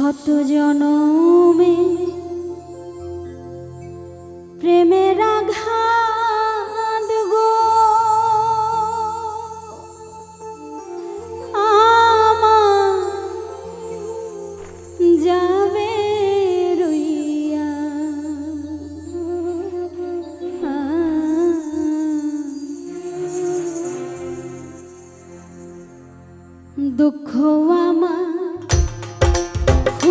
শত জনমে প্রেমের আঘাত গো। আমার যাবে রইয়া। দুঃখ আমার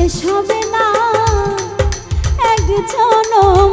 শেষ হবে না। এক জনম